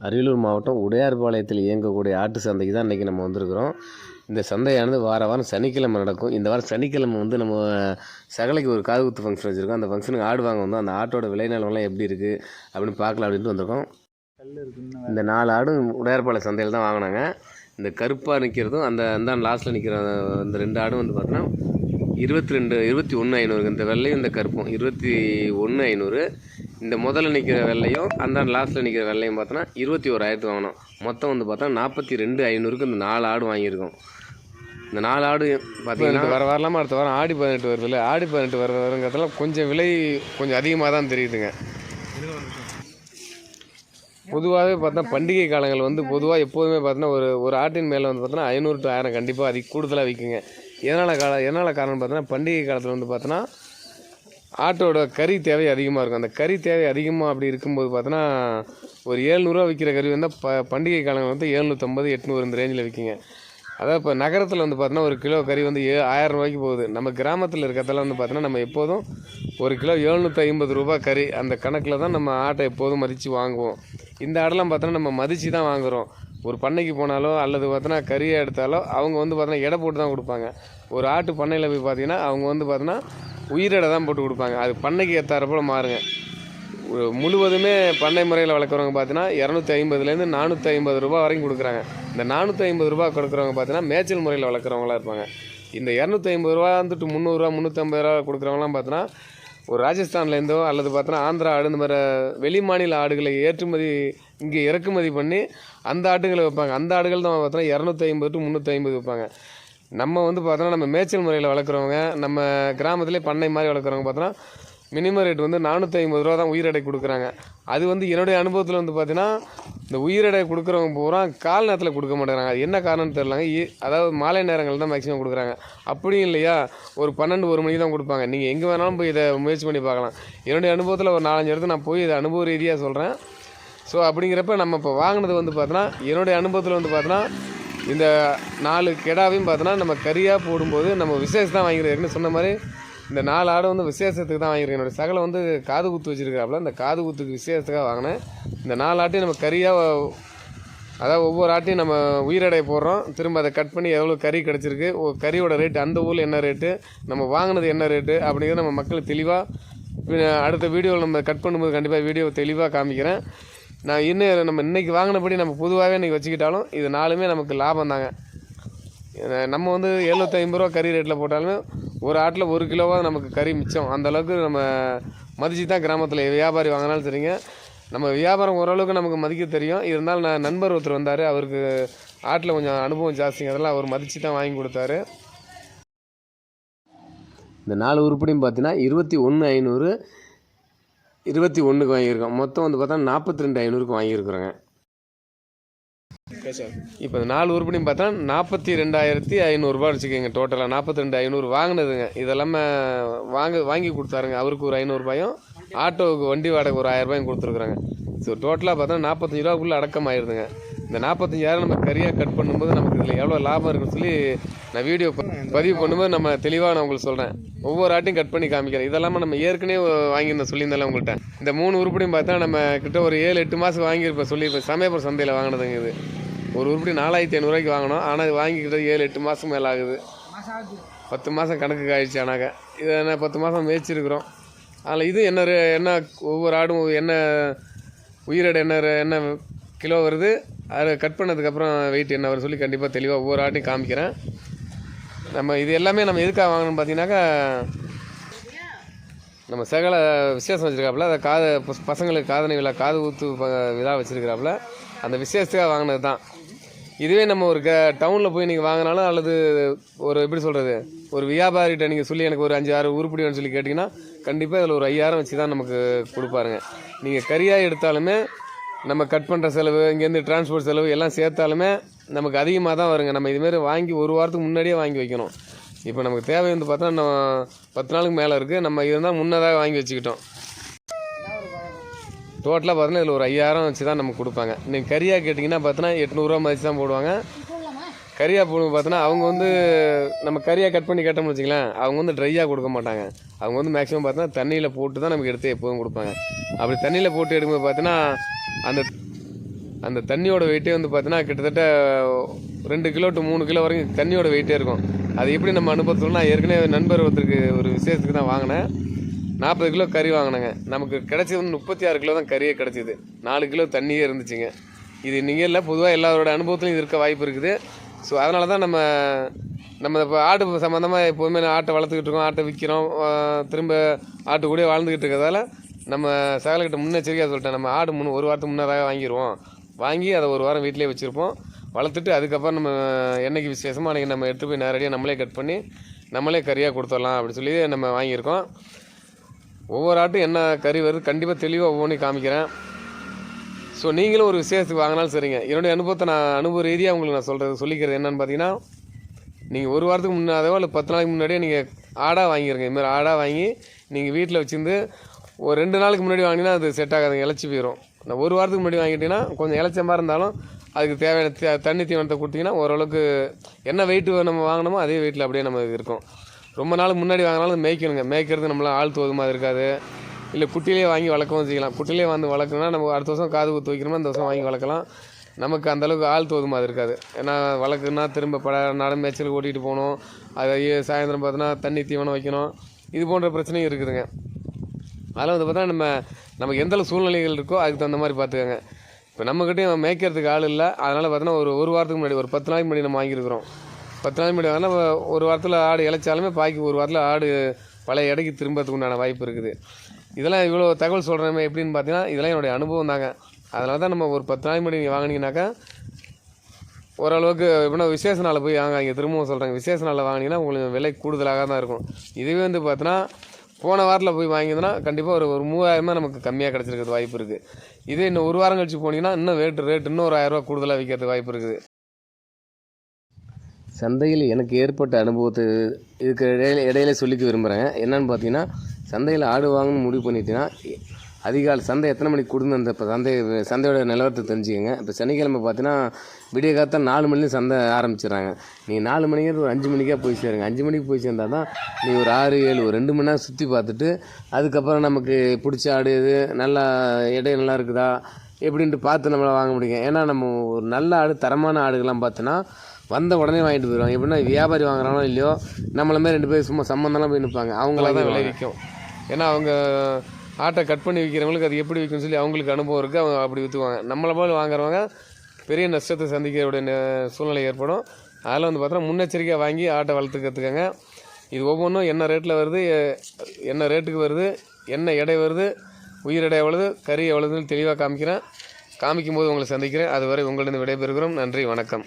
அரியலூர் மாவட்டம் உடையார்பாளையத்தில் இயங்கக்கூடிய ஆட்டு சந்தைக்கு தான் இன்றைக்கி நம்ம வந்திருக்கிறோம். இந்த சந்தையானது வார வாரம் சனிக்கிழமை நடக்கும். இந்த வாரம் சனிக்கிழமை வந்து நம்ம சகலைக்கு ஒரு காது குத்து ஃபங்க்ஷன் வச்சுருக்கோம். அந்த ஃபங்க்ஷனுக்கு ஆடு வாங்க வந்தோம். அந்த ஆட்டோட விலை நிலவரம் எப்படி இருக்குது அப்படின்னு பார்க்கலாம் அப்படின்ட்டு வந்திருக்கோம். இந்த நாலு ஆடும் உடையார்பாளையம் சந்தையில் தான் வாங்கினாங்க. இந்த கருப்பாக நிற்கிறதும் அந்த அந்த லாஸ்ட்டில் நிற்கிற இந்த ரெண்டு ஆடும் வந்து பார்த்தோன்னா இருபத்தி ரெண்டு இருபத்தி ஒன்று ஐநூறு இந்த வெள்ளையும் இந்த கருப்பும். இருபத்தி ஒன்று ஐநூறு. இந்த முதல்ல நிற்கிற வெள்ளையும் அந்த லாஸ்ட்டில் நிற்கிற வெள்ளையும் பார்த்தோன்னா இருபத்தி ஓராயிரத்து வாங்கினோம். மொத்தம் வந்து பார்த்தா நாற்பத்தி ரெண்டு ஐநூறுக்கு இந்த நாலு ஆடு வாங்கியிருக்கோம். இந்த நாலு ஆடு பார்த்தீங்கன்னா வர வரலாமா அடுத்த வாரம் ஆடி பதினெட்டு வருதுல்ல ஆடி பதினெட்டு வர வருங்கிறதுல கொஞ்சம் விலை கொஞ்சம் அதிகமாக தான் தெரியுதுங்க. பொதுவாகவே பார்த்தா பண்டிகை காலங்கள் வந்து பொதுவாக எப்போதுமே பார்த்தோன்னா ஒரு ஒரு ஆட்டின் மேலே வந்து பார்த்தோன்னா ஐநூறு டு ஆயிரம் கண்டிப்பாக அதிக கூடுதலாக விற்குங்க எதனால் கால எதனால் காரணம் பார்த்தோன்னா பண்டிகை காலத்தில் வந்து பார்த்தோன்னா ஆட்டோட கறி தேவை அதிகமாக இருக்கும். அந்த கறி தேவை அதிகமாக அப்படி இருக்கும்போது பார்த்தோன்னா ஒரு ஏழ்நூறுவா விற்கிற கறி வந்து ப பண்டிகை காலங்கள் வந்து ஏழ்நூற்றம்பது எட்நூறு இந்த ரேஞ்சில் விற்கிங்க அதாவது இப்போ நகரத்தில் வந்து பார்த்தோன்னா ஒரு கிலோ கறி வந்து ஏ ஆயிரம் ரூபாய்க்கு போகுது. நம்ம கிராமத்தில் இருக்கிறதெல்லாம் வந்து பார்த்தோன்னா நம்ம எப்போதும் ஒரு கிலோ எழுநூற்றி ஐம்பது ரூபா கறி அந்த கணக்கில் தான் நம்ம ஆட்டை எப்போதும் மதித்து வாங்குவோம். இந்த ஆடெல்லாம் பார்த்தோன்னா நம்ம மதித்து தான் வாங்குகிறோம் ஒரு பண்ணைக்கு போனாலோ அல்லது பார்த்தோன்னா கறியை எடுத்தாலோ அவங்க வந்து பார்த்தோன்னா எடை போட்டு தான் கொடுப்பாங்க. ஒரு ஆட்டு பண்ணையில் போய் பார்த்தீங்கன்னா அவங்க வந்து பார்த்தோன்னா உயிரிடை தான் போட்டு கொடுப்பாங்க. அது பண்ணைக்கு ஏற்றாறப்போல மாறுங்க. முழுவதுமே பண்ணை முறையில் வளர்க்குறவங்க பார்த்தீங்கன்னா இரநூத்தி ஐம்பதுலேருந்து நானூற்றி ஐம்பது ரூபா வரைக்கும் கொடுக்குறாங்க. இந்த நானூற்றி ஐம்பது ரூபா கொடுக்குறவங்க பார்த்தீங்கன்னா மேய்ச்சல் முறையில் வளர்க்குறவங்களா இருப்பாங்க. இந்த இரநூத்தி ஐம்பது ரூபா வந்துட்டு முந்நூறுரூவா முந்நூற்றம்பது ரூபா கொடுக்குறவங்களாம் பார்த்தோன்னா ஒரு ராஜஸ்தான்லேருந்தோ அல்லது பார்த்தோன்னா ஆந்திரா ஆடு இந்த மாதிரி வெளி மாநில ஆடுகளை ஏற்றுமதி இங்கே இறக்குமதி பண்ணி அந்த ஆட்டுகளை வைப்பாங்க அந்த ஆடுகள் தான் பார்த்தோன்னா இரநூத்தி ஐம்பது டு முந்நூற்றி ஐம்பது வைப்பாங்க நம்ம வந்து பார்த்தோன்னா நம்ம மேய்ச்சல் முறையில் வளர்க்குறவங்க நம்ம கிராமத்திலே பண்ணை மாதிரி வளர்க்குறவங்க பார்த்தோன்னா மினிமம் ரேட் வந்து நானூற்றி ஐம்பது ரூபா தான் உயிரடை கொடுக்குறாங்க. அது வந்து என்னுடைய அனுபவத்தில் வந்து பார்த்தீங்கன்னா இந்த உயிரடை கொடுக்குறவங்க பூரா கால் நேரத்தில் கொடுக்க மாட்டேங்கிறாங்க. அது என்ன காரணம்னு தெரிலாங்க இ- அதாவது மாலை நேரங்கள் தான் மேக்ஸிமம் கொடுக்குறாங்க. அப்படியும் இல்லையா? ஒரு பன்னெண்டு ஒரு மணிக்கு தான் கொடுப்பாங்க. நீங்கள் எங்கே வேணாலும் போய் இதை முயற்சி பண்ணி பார்க்கலாம். என்னுடைய அனுபவத்தில் ஒரு நாலஞ்சு இடத்துல நான் போய் இதை அனுபவ ரீதியாக சொல்கிறேன் ஸோ அப்படிங்கிறப்ப நம்ம இப்போ வாங்கினது வந்து பார்த்தோன்னா என்னுடைய அனுபவத்தில் வந்து பார்த்தோன்னா இந்த நாலு கெடாவையும் பார்த்தோன்னா நம்ம கறியாக போடும்போது நம்ம விசேஷம் தான் வாங்கியிருக்கேன் சொன்ன மாதிரி இந்த நாலு ஆடு வந்து விசேஷத்துக்கு தான் வாங்கியிருக்கேன். என்னோடய சகலை வந்து காது குத்து வச்சுருக்காப்புல இந்த காது குத்துக்கு விசேஷத்துக்காக வாங்கினேன். இந்த நாலு ஆட்டையும் நம்ம கறியாக அதாவது ஒவ்வொரு ஆட்டையும் நம்ம உயிரடை போடுறோம். திரும்ப அதை கட் பண்ணி எவ்வளோ கறி கிடச்சிருக்கு கறியோட ரேட்டு அந்த ஊரில் என்ன ரேட்டு நம்ம வாங்கினது என்ன ரேட்டு அப்படிங்கிறத நம்ம மக்கள் தெளிவாக அடுத்த வீடியோவில் நம்ம கட் பண்ணும்போது கண்டிப்பாக வீடியோ தெளிவாக காமிக்கிறேன். நான் இன்னும் நம்ம இன்றைக்கி வாங்கினபடி நம்ம பொதுவாகவே இன்றைக்கி வச்சுக்கிட்டாலும் இது நாலுமே நமக்கு லாபம் தாங்க. நம்ம வந்து எழுநூற்றி ஐம்பது ரூபா கறி ரேட்டில் போட்டாலுமே ஒரு ஆட்டில் ஒரு கிலோவாக நமக்கு கறி மிச்சம். அந்த அளவுக்கு நம்ம மதிச்சு தான் கிராமத்தில் வியாபாரி வாங்கினாலும் சரிங்க. நம்ம வியாபாரம் ஓரளவுக்கு நமக்கு மதிக்க தெரியும். இருந்தாலும் நான் நண்பர் ஒருத்தர் வந்தார். அவருக்கு ஆட்டில் கொஞ்சம் அனுபவம் ஜாஸ்திங்க. அதெல்லாம் அவர் மதித்து தான் வாங்கி கொடுத்தாரு. இந்த நாலு உருப்படியும் பார்த்தீங்கன்னா இருபத்தி ஒன்று ஐநூறு இருபத்தி ஒன்றுக்கு வாங்கியிருக்கோம். மொத்தம் வந்து பார்த்தா நாற்பத்தி ரெண்டு ஐநூறுக்கு வாங்கியிருக்கிறோங்க. இப்போ இந்த நாலு உருப்படியும் பார்த்தா நாற்பத்தி ரெண்டாயிரத்தி ஐநூறுரூபா வச்சுக்கோங்க டோட்டலாக நாற்பத்தி ரெண்டு ஐநூறு வாங்கினதுங்க. இதெல்லாமே வாங்க வாங்கி கொடுத்தாருங்க. அவருக்கு ஒரு ஐநூறுரூபாயும் ஆட்டோவுக்கு வண்டி வாடகை ஒரு ஆயிரரூபாயும் கொடுத்துருக்குறாங்க. ஸோ டோட்டலாக பார்த்தா நாற்பத்தஞ்சு ரூபாக்குள்ளே அடக்கம் ஆயிடுதுங்க இந்த நாற்பத்தஞ்சாயிரம் நம்ம கரியாக கட் பண்ணும்போது நமக்கு இதில் எவ்வளோ லாபம் இருக்குன்னு சொல்லி நான் வீடியோ பதிவு பண்ணும்போது நம்ம தெளிவாக நான் உங்களுக்கு சொல்கிறேன் ஒவ்வொரு ஆட்டையும் கட் பண்ணி காமிக்கிறேன். இதெல்லாமே நம்ம ஏற்கனவே வாங்கியிருந்தோம் சொல்லியிருந்தாலும் உங்கள்கிட்ட இந்த மூணு உருப்படியும் பார்த்தா நம்ம கிட்ட ஒரு ஏழு எட்டு மாதம் வாங்கியிருப்போம் சொல்லியிருப்பேன். சமயபுரம் சந்தையில் வாங்கினதுங்க இது. ஒரு உருப்படி நாலாயிரத்தி ஐநூறுரூவாய்க்கு வாங்கினோம் ஆனால் இது வாங்கிக்கிட்டது ஏழு எட்டு மாதம் மேலே ஆகுது. பத்து மாதம் கணக்கு காயிடுச்சு ஆனாக்க. இதை என்ன பத்து மாதம் மேய்ச்சிருக்கிறோம். அதில் இது என்ன என்ன ஒவ்வொரு ஆடும் என்ன உயிரோட என்ன என்ன கிலோ வருது அதை கட் பண்ணதுக்கப்புறம் வெயிட் என்ன வருது சொல்லி கண்டிப்பாக தெளிவாக ஒவ்வொரு ஆட்டையும் காமிக்கிறேன். நம்ம இது எல்லாமே நம்ம எதுக்காக வாங்கணும்னு பார்த்தீங்கன்னாக்கா நம்ம சகல விசேஷம் வச்சுருக்காப்புல அதை காது பசங்களுக்கு காதணி விழா காது ஊத்து விழா வச்சுருக்கிறாப்புல அந்த விசேஷத்துக்காக வாங்கினது தான் இதுவே நம்ம ஒரு க டவுனில் போய் நீங்கள் வாங்கினாலும் அல்லது ஒரு எப்படி சொல்கிறது ஒரு வியாபாரிகிட்ட நீங்கள் சொல்லி எனக்கு ஒரு அஞ்சு ஆறு உருப்படி வேணும்னு சொல்லி கேட்டிங்கன்னா கண்டிப்பாக இதில் ஒரு ஐயாயிரம் வச்சு தான் நமக்கு கொடுப்பாருங்க. நீங்கள் கறியாக எடுத்தாலுமே நம்ம கட் பண்ணுற செலவு இங்கேருந்து டிரான்ஸ்போர்ட் செலவு எல்லாம் சேர்த்தாலுமே நமக்கு அதிகமாக தான் வருங்க. நம்ம இதுமாரி வாங்கி ஒரு வாரத்துக்கு முன்னாடியே வாங்கி வைக்கணும். இப்போ நமக்கு தேவை வந்து பார்த்தா நம்ம பத்து நாளுக்கு மேலே இருக்குது நம்ம இருந்தால் முன்னதாக வாங்கி வச்சுக்கிட்டோம். டோட்டலாக பார்த்தோன்னா இதில் ஒரு ஐயாயிரம் வச்சு தான் நமக்கு கொடுப்பாங்க. நீங்கள் கரியா கேட்டிங்கன்னா பார்த்தோன்னா எட்நூறுரூவா மதிச்சு தான் போடுவாங்க. கரியா போடுங்க பார்த்தோன்னா அவங்க வந்து நம்ம கரியா கட் பண்ணி கேட்டோம்னு வச்சுக்கலாம் அவங்க வந்து ட்ரையாக கொடுக்க மாட்டாங்க. அவங்க வந்து மேக்ஸிமம் பார்த்தோன்னா தண்ணியில் போட்டு தான் நமக்கு எடுத்து எப்போதும் கொடுப்பாங்க. அப்படி தண்ணியில் போட்டு எடுக்கும்போது பார்த்தோன்னா அந்த அந்த தண்ணியோட வெயிட்டே வந்து பார்த்தீங்கன்னா கிட்டத்தட்ட ரெண்டு கிலோ டு மூணு கிலோ வரைக்கும் தண்ணியோட வெயிட்டே இருக்கும். அது எப்படி நம்ம அனுபவத்தில் நான் ஏற்கனவே நண்பர் ஒருத்தருக்கு ஒரு விசேஷத்துக்கு தான் வாங்கினேன். நாற்பது கிலோ கறி வாங்கினேங்க. நமக்கு கிடச்சது வந்து முப்பத்தி ஆறு கிலோ தான் கறியே கிடச்சிது. நாலு கிலோ தண்ணியே இருந்துச்சுங்க. இது நீங்கள் இல்லை பொதுவாக எல்லாரோட அனுபவத்துலையும் இது இருக்க வாய்ப்பு இருக்குது. ஸோ அதனால தான் நம்ம நம்ம இப்போ ஆட்டு சம்மந்தமாக எப்போதுமே நான் ஆட்டை வளர்த்துக்கிட்டு இருக்கோம் ஆட்டை விற்கிறோம் திரும்ப ஆட்டு கூடயே வாழ்ந்துக்கிட்டு இருக்கிறதால நம்ம சகலக்கிட்ட முன்னெச்சரிக்கையாக சொல்லிட்டேன். நம்ம ஆடு முன் ஒரு வாரத்துக்கு முன்னதாக வாங்கிடுவோம் வாங்கி அதை ஒரு வாரம் வீட்டிலே வச்சுருப்போம். வளர்த்துட்டு அதுக்கப்புறம் நம்ம என்னைக்கு விசேஷமோ அன்றைக்கி நம்ம எடுத்து போய் நேரடியாக நம்மளே கட் பண்ணி நம்மளே கறியாக கொடுத்துடலாம் அப்படின்னு சொல்லி நம்ம வாங்கியிருக்கோம். ஒவ்வொரு ஆட்டும் என்ன கறி வருது கண்டிப்பாக தெளிவாக ஒவ்வொன்றையும் காமிக்கிறேன். ஸோ நீங்களும் ஒரு விசேஷத்துக்கு வாங்கினாலும் சரிங்க. என்னுடைய அனுபவத்தை நான் அனுபவ ரீதியாக உங்களுக்கு நான் சொல்கிறது சொல்லிக்கிறது என்னென்னு பார்த்தீங்கன்னா நீங்கள் ஒரு வாரத்துக்கு முன்னாடியோ இல்லை பத்து நாளைக்கு முன்னாடியே நீங்கள் ஆடாக வாங்கிடுங்க இதுமாதிரி ஆடாக வாங்கி நீங்கள் வீட்டில் வச்சுருந்து ஒரு ரெண்டு நாளுக்கு முன்னாடி வாங்கினீங்கன்னா அது செட் ஆகாதுங்க இழைச்சி போயிடும் நான் ஒரு வாரத்துக்கு முன்னாடி வாங்கிட்டீங்கன்னா கொஞ்சம் இளைச்ச மாதிரி இருந்தாலும் அதுக்கு தேவையான தண்ணி தீவனத்தை கொடுத்தீங்கன்னா ஓரளவுக்கு என்ன வெயிட்டு நம்ம வாங்கினோமோ அதே வெயிட்டில் அப்படியே நம்ம இருக்கும். ரொம்ப நாள் முன்னாடி வாங்கினாலும் மேய்க்கணுங்க. மேய்க்கிறது நம்மள ஆள் தோது மாதிரி இருக்காது. இல்லை குட்டிலே வாங்கி வளர்க்கவும் செய்யலாம். குட்டிலே வந்து வளர்க்கணும்னா நம்ம அடுத்த வருஷம் காது குத்து வைக்கணுமா அந்த வருஷம் வாங்கி வளர்க்கலாம். நமக்கு அந்தளவுக்கு ஆள் தோது மாதிரி இருக்காது. ஏன்னா வளர்க்குன்னா திரும்ப பட நட மேய்ச்சல் ஓட்டிகிட்டு போகணும். அதை சாயந்தரம் பார்த்தோன்னா தண்ணி தீவனம் வைக்கணும். இது போன்ற பிரச்சனையும் இருக்குதுங்க. அதெல்லாம் வந்து பார்த்தா நம்ம நமக்கு எந்தளவு சூழ்நிலைகள் இருக்கோ அதுக்கு தகுந்த மாதிரி பார்த்துக்கோங்க. இப்போ நம்மக்கிட்டே மேய்க்கிறதுக்கு ஆள் இல்லை. அதனால் பார்த்தோன்னா ஒரு ஒரு வாரத்துக்கு முன்னாடி ஒரு பத்து நாளைக்கு முன்னாடி நம்ம வாங்கியிருக்கிறோம். பத்து நாள் முன்னாடி வாங்கினா ஒரு வாரத்தில் ஆடு இழைச்சாலுமே பாக்கி ஒரு வாரத்தில் ஆடு பழைய இடைக்கு திரும்பறதுக்கு உண்டான வாய்ப்பு இருக்குது. இதெல்லாம் இவ்வளோ தகவல் சொல்கிறேன் எப்படின்னு பார்த்தீங்கன்னா இதெல்லாம் என்னுடைய அனுபவம் தாங்க. அதனால தான் நம்ம ஒரு பத்து நாள் முன்னாடி நீங்கள் வாங்கினீங்கன்னாக்கா ஓரளவுக்கு எப்படின்னா விசேஷ நாளில் போய் வாங்க இங்கே திரும்பவும் சொல்கிறாங்க விசேஷ நாளில் வாங்கினீங்கன்னா உங்களுக்கு விலை கூடுதலாக தான் இருக்கும். இதுவே வந்து பார்த்தீங்கன்னா போன வாரத்தில் போய் வாங்கியிருந்தோன்னா கண்டிப்பாக ஒரு ஒரு மூவாயிரமாக நமக்கு கம்மியாக கிடச்சிருக்கிறது வாய்ப்பு இருக்குது இதே இன்னும் ஒரு வாரம் கழிச்சு போனீங்கன்னா இன்னும் ரேட்டு ரேட் இன்னும் ஒரு ஆயிரரூவா கூடுதலாக விற்கிறதுக்கு வாய்ப்பு இருக்குது. சந்தையில் எனக்கு ஏற்பட்ட அனுபவத்தை இதுக்கு இடையில இடையில சொல்லிக்க விரும்புகிறேன் என்னன்னு பார்த்தீங்கன்னா சந்தையில் ஆடு வாங்கணும்னு முடிவு பண்ணிட்டீங்கன்னா அதிகாலை சந்தை எத்தனை மணிக்கு கொடுங்க அந்த இப்போ சந்தை சந்தையோட நிலவரத்தை தெரிஞ்சுக்கோங்க. இப்போ சனிக்கிழமை பார்த்தீங்கன்னா விடிய காலத்தில் நாலு மணிலேருந்து சந்தை ஆரம்பிச்சிடுறாங்க. நீ நாலு மணிக்கு ஒரு அஞ்சு மணிக்காக போய் சேருங்க. அஞ்சு மணிக்கு போய் சேர்ந்தா தான் நீ ஒரு ஆறு ஏழு ஒரு ரெண்டு மணி நேரம் சுற்றி பார்த்துட்டு அதுக்கப்புறம் நமக்கு பிடிச்ச ஆடு இது நல்லா எடை நல்லா இருக்குதா எப்படின்ட்டு பார்த்து நம்மளை வாங்க முடியும் ஏன்னா நம்ம ஒரு நல்ல ஆடு தரமான ஆடுகள்லாம் பார்த்தோன்னா வந்த உடனே வாங்கிட்டு போயிடுவாங்க. எப்படின்னா வியாபாரி வாங்குறானோ இல்லையோ நம்மள மாதிரி ரெண்டு பேர் சும்மா சம்மந்தம்லாம் போய் நிற்பாங்க அவங்கள தான் விலை விற்கும் ஏன்னா அவங்க ஆட்டை கட் பண்ணி விற்கிறவங்களுக்கு அது எப்படி விற்கும்னு சொல்லி அவங்களுக்கு அனுபவம் இருக்குது அவங்க அப்படி விற்றுக்குவாங்க நம்மளை போல் வாங்குறவங்க பெரிய நஷ்டத்தை சந்திக்கக்கூடிய நே- சூழ்நிலை ஏற்படும். அதில் வந்து பார்த்தோன்னா முன்னெச்சரிக்கையாக வாங்கி ஆட்டை வளர்த்து கற்றுக்கங்க இது ஒவ்வொன்றும் என்ன ரேட்டில் வருது என்ன ரேட்டுக்கு வருது என்ன எடை வருது உயிர் எவ்வளவு கறி எவ்வளவுன்னு தெளிவாக காமிக்கிறேன். காமிக்கும்போது உங்களை சந்திக்கிறேன். அதுவரை உங்களிடம் விடைபெறுகிறோம். நன்றி வணக்கம்.